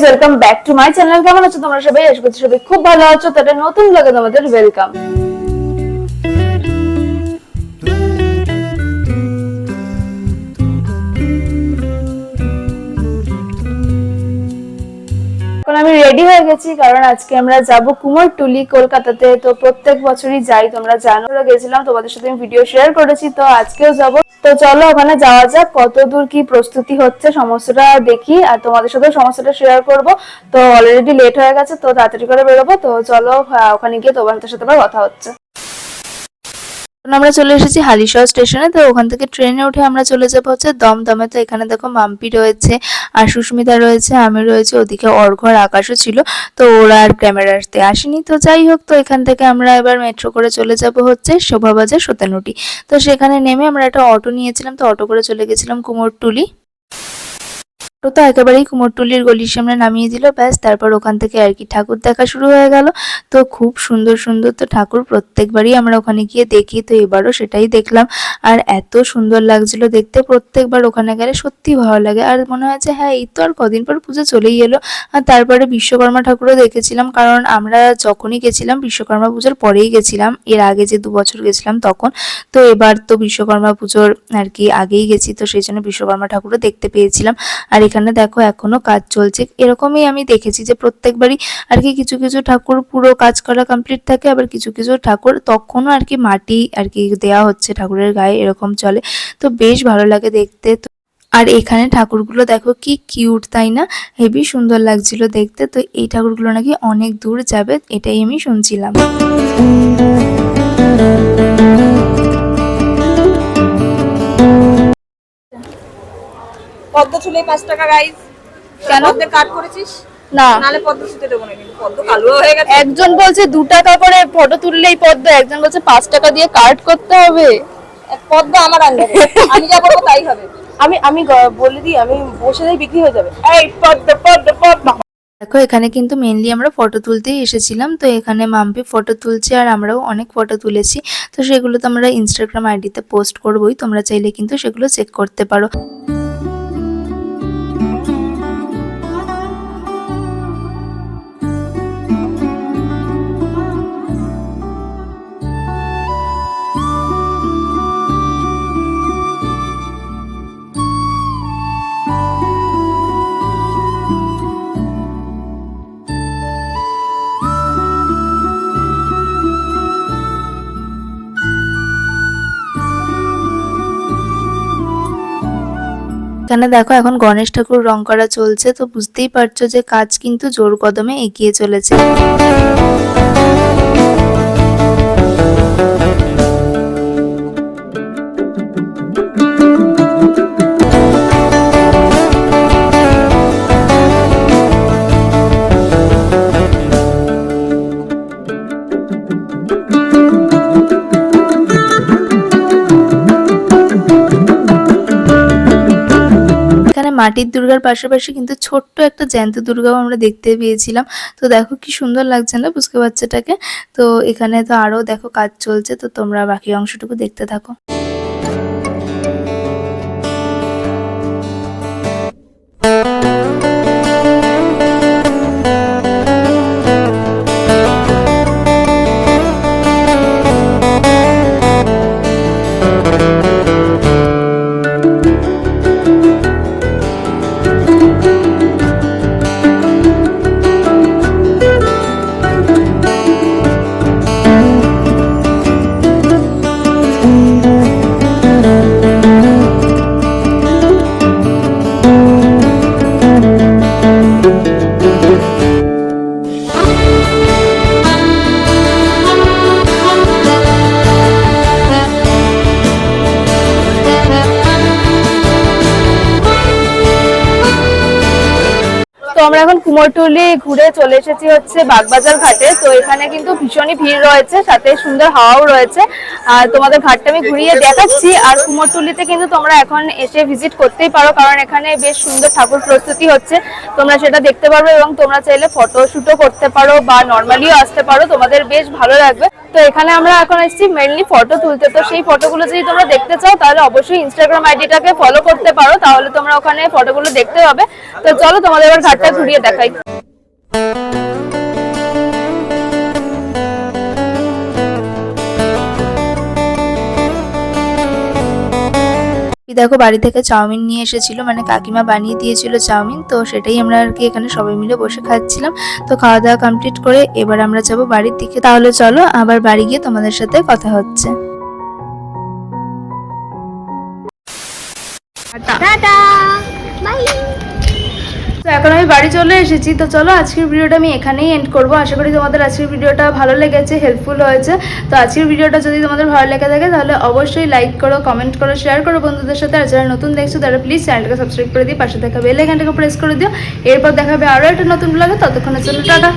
Guys welcome back to my channel কেমন আছো তোমরা সবাই? আশা করছি সবাই খুব ভালো আছো। তাহলে নতুন ব্লগে তোমাদের ওয়েলকাম এখন আমি রেডি হয়ে গেছি, কারণ আজকে আমরা যাব কুমোরটুলি কলকাতাতে। তো প্রত্যেক বছরই যাই, তোমরা জানো। গেছিলাম, তোমাদের সাথে আমি ভিডিও শেয়ার করেছি, তো আজকেও যাব। তো চলো, ওখানে যাওয়া যাক কত দূর কি প্রস্তুতি হচ্ছে সমস্যাটা দেখি, আর তোমাদের সাথে সমস্যাটা শেয়ার করব। তো অলরেডি লেট হয়ে গেছে, তো তাড়াতাড়ি করে বেরোবো। তো চলো ওখানে গিয়ে তোমাদের সাথে আবার কথা হচ্ছে। এখন আমরা চলে এসেছি হালিশহর স্টেশনে, তো ওখান থেকে ট্রেনে উঠে আমরা চলে যাব হচ্ছে দমদমে। তো এখানে দেখো মাম্পি রয়েছে আর সুস্মিতা রয়েছে, আমি রয়েছে। ওদিকে অর্ঘর আকাশও ছিল, তো ওরা আর ক্যামেরাতে আসেনি। তো যাই হোক, তো এখান থেকে আমরা এবার মেট্রো করে চলে যাব হচ্ছে শোভাবাজার সতেনুটি। তো সেখানে নেমে আমরা একটা অটো নিয়েছিলাম, তো অটো করে চলে গেছিলাম কুমোরটুলি। তো তো একেবারেই কুমোরটুলির গলির সামনে নামিয়ে দিল, ব্যাস। তারপর ওখান থেকে আর কি ঠাকুর দেখা শুরু হয়ে গেল। তো খুব সুন্দর সুন্দর তো ঠাকুর প্রত্যেকবারই আমরা ওখানে গিয়ে দেখি, তো এবারও সেটাই দেখলাম। আর এত সুন্দর লাগছিল দেখতে, প্রত্যেকবার ওখানে গেলে সত্যি ভালো লাগে। আর মনে হয় যে হ্যাঁ এই তো আর কদিন পর পুজো চলেই এলো। আর তারপরে বিশ্বকর্মা ঠাকুরও দেখেছিলাম, কারণ আমরা যখনই গেছিলাম, বিশ্বকর্মা পুজোর পরেই গেছিলাম। এর আগে যে দু বছর গেছিলাম তখন। তো এবার তো বিশ্বকর্মা পুজোর আর কি আগেই গেছি, তো সেই জন্য বিশ্বকর্মা ঠাকুরও দেখতে পেয়েছিলাম। আর এখানে দেখো এখনও কাজ চলছে। এরকমই আমি দেখেছি যে প্রত্যেকবারই আর কি কিছু কিছু ঠাকুর পুরো কাজ করা কমপ্লিট থাকে, আবার কিছু কিছু ঠাকুর তখনও আর কি মাটি আর কি দেওয়া হচ্ছে ঠাকুরের গায়ে, এরকম চলে। তো বেশ ভালো লাগে দেখতে। তো আর এখানে ঠাকুরগুলো দেখো কি কিউট তাই না? হেভি সুন্দর লাগছিল দেখতে। তো এই ঠাকুরগুলো নাকি অনেক দূর যাবে, এটাই আমি শুনছিলাম। পদ্ম চুলে পাঁচ টাকা গাইস কেন? কাট করেছিস? না। নালে পদ্ম ছুটে দেবো না কিন্তু। পদ্ম কালো হয়ে গেছে। একজন বলছে দু টাকা করে ফটো তুললেই পদ্ম একজন বলছে পাঁচ টাকা দিয়ে কার্ড করতে হবে। পদ্ম আমার আন্ডারে আমি যা বলব তাই হবে। আমি আমি বলে দিই আমি বসে যাই বিক্রি হয়ে যাবে। এই পদ্ম পদ্ম পদ্ম। দেখো এখানে কিন্তু মেনলি আমরা ফটো তুলতেই এসেছিলাম। তো এখানে মাম্পি ফটো তুলছে আর আমরাও অনেক ফটো তুলেছি। তো সেগুলো তো আমরা ইনস্টাগ্রাম আইডিতে পোস্ট করবোই। তোমরা চাইলে কিন্তু সেগুলো চেক করতে পারো। এখানে দেখো এখন গণেশ ঠাকুর রং করা চলছে, তো বুঝতেই পারছ যে কাজ কিন্তু জোর কদমে এগিয়ে চলেছে। মাটির দুর্গার পাশাপাশি কিন্তু ছোট্ট একটা জ্যান্ত দুর্গাও আমরা দেখতে পেয়েছিলাম। তো দেখো কি সুন্দর লাগছে না পুচকে বাচ্চাটাকে তো এখানে তো আরও দেখো কাজ চলছে, তো তোমরা বাকি অংশটুকু দেখতে থাকো। তো আমরা এখন কুমোরটুলি ঘুরে চলে এসেছি হচ্ছে বাগবাজার ঘাটে। তো এখানে কিন্তু ভীষণই ভিড় রয়েছে, সাথে সুন্দর হাওয়াও রয়েছে। আর তোমাদের ঘাটটা আমি ঘুরিয়ে দেখাচ্ছি। আর কুমোরটুলিতে কিন্তু তোমরা এখন এসে ভিজিট করতেই পারো, কারণ এখানে বেশ সুন্দর ঠাকুর প্রস্তুতি হচ্ছে। তোমরা সেটা দেখতে পারবে এবং তোমরা চাইলে ফটো শুটও করতে পারো বা নর্মালিও আসতে পারো। তোমাদের বেশ ভালো লাগবে। তো এখানে আমরা এখন এসেছি মেনলি ফটো তুলতে। তো সেই ফটোগুলো যদি তোমরা দেখতে চাও, তাহলে অবশ্যই ইনস্টাগ্রাম আইডিটাকে ফলো করতে পারো। তাহলে তোমরা ওখানে ফটোগুলো দেখতে পাবে। তো চলো তোমাদের এবার ঘাটটা ঘুরিয়ে ঘুরিয়ে দেখাই। দেখো বাড়ি থেকে চাউমিন নিয়ে এসেছিল মানে কাকিমা বানিয়ে দিয়েছিল চাউমিন তো সেটাই আমরা আর কি এখানে সবাই মিলে বসে খাচ্ছিলাম। তো খাওয়া দাওয়া কমপ্লিট করে এবার আমরা যাব বাড়ির দিকে। তাহলে চলো আবার বাড়ি গিয়ে তোমাদের সাথে কথা হচ্ছে। তো এখন আমি বাড়ি চলে এসেছি, তো চলো আজকের ভিডিওটা আমি এখানেই এন্ড করব। আশা করি তোমাদের আজকের ভিডিওটা ভালো লেগেছে হেল্পফুল হয়েছে। তো আজকের ভিডিওটা যদি তোমাদের ভালো লেগে থাকে, তাহলে অবশ্যই লাইক করো কমেন্ট করো শেয়ার করো বন্ধুদের সাথে। আর যারা নতুন দেখছ, তারা প্লিজ চ্যানেলটাকে সাবস্ক্রাইব করে দিই পাশে থাকা বেল প্রেস করে দিও। এরপর দেখাবে আরও একটা নতুন ব্লগে ততক্ষণের জন্য টাটা।